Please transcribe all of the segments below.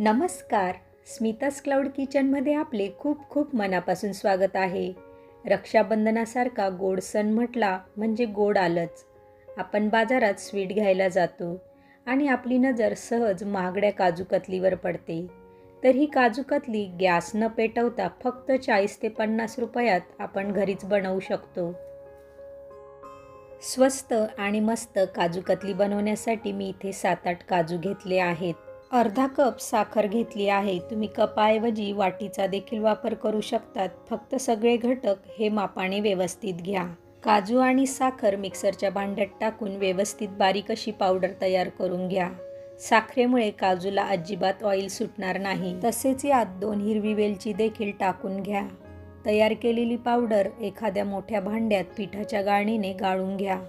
नमस्कार. स्मितास क्लाउड किचनमध्ये आपले खूप खूप मनापासून स्वागत आहे. रक्षाबंधनासारखा गोड सण म्हटला म्हणजे गोड आलंच. आपण बाजारात स्वीट घ्यायला जातो आणि आपली नजर सहज महागड्या काजू कतलीवर पडते. तर ही काजू कतली गॅस न पेटवता फक्त चाळीस ते पन्नास रुपयात आपण घरीच बनवू शकतो. स्वस्त आणि मस्त काजू कतली बनवण्यासाठी मी इथे सात आठ काजू घेतले आहेत. अर्धा कप साखर घेतली आहे. तुम्ही कपाऐवजी वाटीचा देखील वापर करू शकतात. फक्त सगळे घटक हे मापाने व्यवस्थित घ्या. काजू आणि साखर मिक्सरच्या भांड्यात टाकून व्यवस्थित बारीक अशी पावडर तयार करून घ्या. साखरेमुळे काजूला अजिबात ऑइल सुटणार नाही. तसेच यात दोन हिरवी वेलची देखील टाकून घ्या. तयार केलेली पावडर एखाद्या मोठ्या भांड्यात पिठाच्या गाळणीने गाळून घ्या.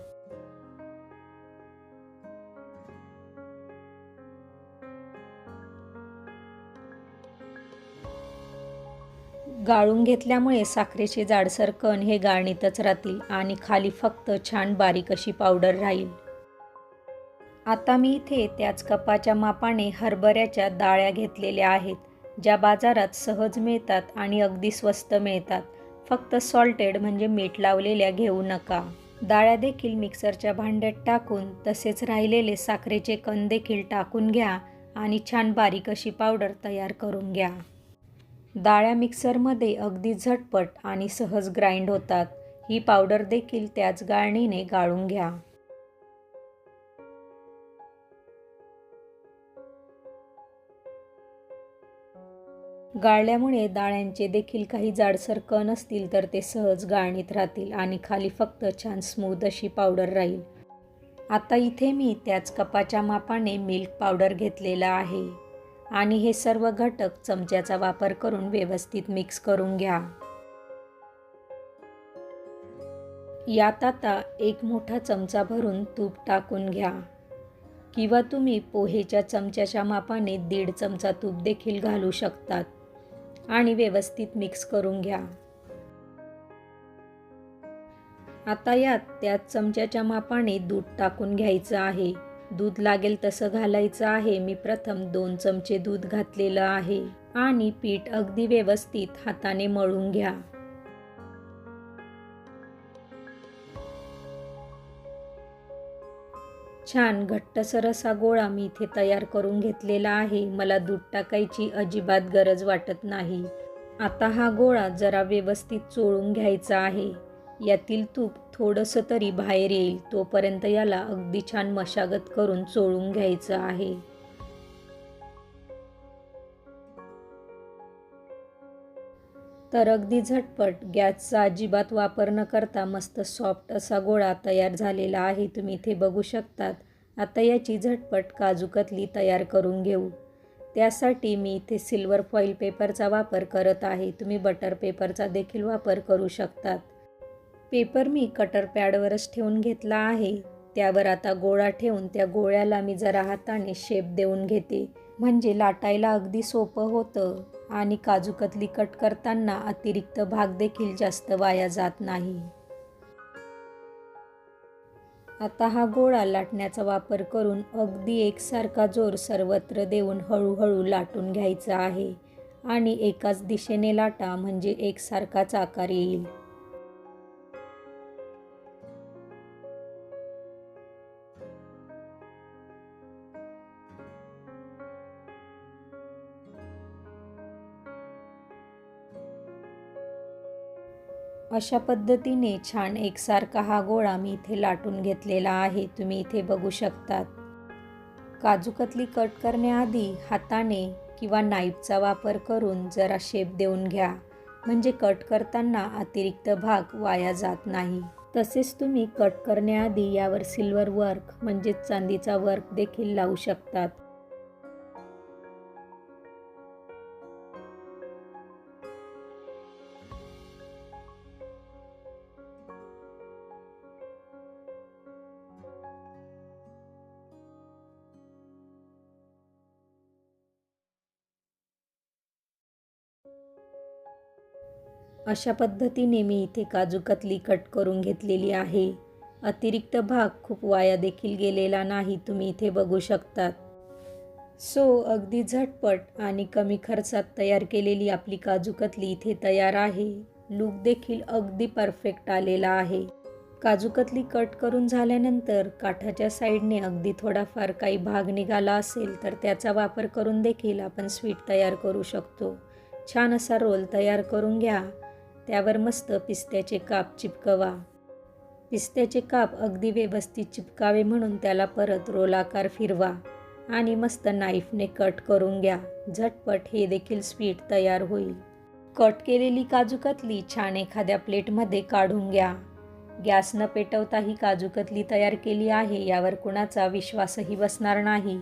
गाळून घेतल्यामुळे साखरेचे जाडसर कण हे गाळणीतच राहतील आणि खाली फक्त छान बारीक अशी पावडर राहील. आता मी इथे त्याच कपाच्या मापाने हरभऱ्याच्या डाळ्या घेतलेल्या आहेत ज्या बाजारात सहज मिळतात आणि अगदी स्वस्त मिळतात. फक्त सॉल्टेड म्हणजे मीठ लावलेल्या घेऊ नका. डाळ्या देखील मिक्सरच्या भांड्यात टाकून तसेच राहिलेले साखरेचे कण देखील टाकून घ्या आणि छान बारीक अशी पावडर तयार करून घ्या. डाळ्या मिक्सरमध्ये अगदी झटपट आणि सहज ग्राइंड होतात. ही पावडर देखील त्याच गाळणीने गाळून घ्या. गाळल्यामुळे डाळ्यांचे देखील काही जाडसर कण असतील तर ते सहज गाळणीत राहतील आणि खाली फक्त छान स्मूद अशी पावडर राहील. आता इथे मी त्याच कपाच्या मापाने मिल्क पावडर घेतलेला आहे. आणि हे सर्व घटक चमच्याचा वापर करून व्यवस्थित मिक्स करून घ्या. यात आता एक मोठा चमचा भरून तूप टाकून घ्या. किंवा तुम्ही पोहेच्या चमच्याच्या मापाने दीड चमचा तूप देखील घालू शकतात आणि व्यवस्थित मिक्स करून घ्या. आता यात त्याच चमच्याच्या मापाने दूध टाकून घ्यायचं आहे. दूध लागेल तसं घालायचं आहे. मी प्रथम दोन चमचे दूध घातलेलं आहे आणि पीठ अगदी व्यवस्थित हाताने मळून घ्या. छान घट्टसर असा गोळा मी इथे तयार करून घेतलेला आहे. मला दूध टाकायची अजिबात गरज वाटत नाही. आता हा गोळा जरा व्यवस्थित चोळून घ्यायचा आहे. यातील तूप थोडंसं तरी बाहेर येईल तोपर्यंत याला अगदी छान मशागत करून चोळून घ्यायचं आहे. तर अगदी झटपट गॅसचा अजिबात वापर न करता मस्त सॉफ्ट असा गोळा तयार झालेला आहे. तुम्ही इथे बघू शकतात आता याची झटपट काजू कतली तयार करून घेऊ. त्यासाठी मी इथे सिल्वर फॉईल पेपरचा वापर करत आहे. तुम्ही बटर पेपरचा देखील वापर करू शकतात. पेपर मी कटर पॅडवरच ठेवून घेतला आहे. त्यावर आता गोळा ठेवून त्या गोळ्याला मी जरा हाताने शेप देऊन घेते. म्हणजे लाटायला अगदी सोपं होतं. आणि काजू कतली कट करताना अतिरिक्त भाग देखील जास्त वाया जात नाही. आता हा गोळा लाटण्याचा वापर करून अगदी एकसारखा जोर सर्वत्र देऊन हळूहळू लाटून घ्यायचा आहे. आणि एकाच दिशेने लाटा म्हणजे एकसारखाच आकार येईल. अशा पद्धतीने छान एकसारखा हा गोळा मी इथे लाटून घेतलेला आहे. तुम्ही इथे बघू शकतात. काजूकतली कट करण्याआधी हाताने किंवा नाईफचा वापर करून जरा शेप देऊन घ्या. म्हणजे कट करताना अतिरिक्त भाग वाया जात नाही. तसेच तुम्ही कट करण्याआधी यावर सिल्वर वर्क म्हणजेच चांदीचा वर्क देखील लावू शकतात. अशा पद्धतीने मी इथे काजू कतली कट करून घेतलेली आहे. अतिरिक्त भाग खूप वाया देखील गेलेला नाही तुम्ही इथे बघू शकतात. सो अगदी झटपट आणि कमी खर्चात तयार केलेली आपली काजू कतली इथे तयार आहे. लूक देखील अगदी परफेक्ट आलेला आहे. काजू कतली कट करून झाल्यानंतर काठाच्या साईडने अगदी थोडाफार काही भाग निघाला असेल तर त्याचा वापर करून देखील आपण स्वीट तयार करू शकतो. छान असा रोल तयार करून घ्या. त्यावर मस्त पिस्त्याचे काप चिपकवा. पिस्त्याचे काप अगदी व्यवस्थित चिपकावे म्हणून त्याला परत रोलाकार फिरवा आणि मस्त नाईफने कट करून घ्या. झटपट हे देखील स्वीट तयार होईल. कट केलेली काजूकतली छान एखाद्या प्लेटमध्ये काढून घ्या. गॅस न पेटवता ही काजूकतली तयार केली आहे यावर कुणाचा विश्वासही बसणार नाही.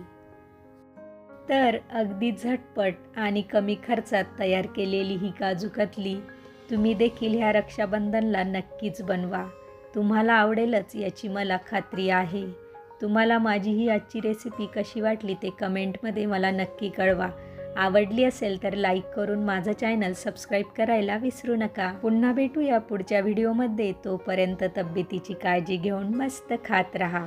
तर अगदी झटपट आणि कमी खर्चात तयार केलेली ही काजूकतली तुम्ही देखील ह्या रक्षाबंधनला नक्कीच बनवा. तुम्हाला आवडेलच याची मला खात्री आहे. तुम्हाला माझी ही आजची रेसिपी कशी वाटली ते कमेंटमध्ये मला नक्की कळवा. आवडली असेल तर लाईक करून माझं चॅनल सबस्क्राईब करायला विसरू नका. पुन्हा भेटूया पुढच्या व्हिडिओमध्ये तोपर्यंत तब्येतीची काळजी घेऊन मस्त खात राहा.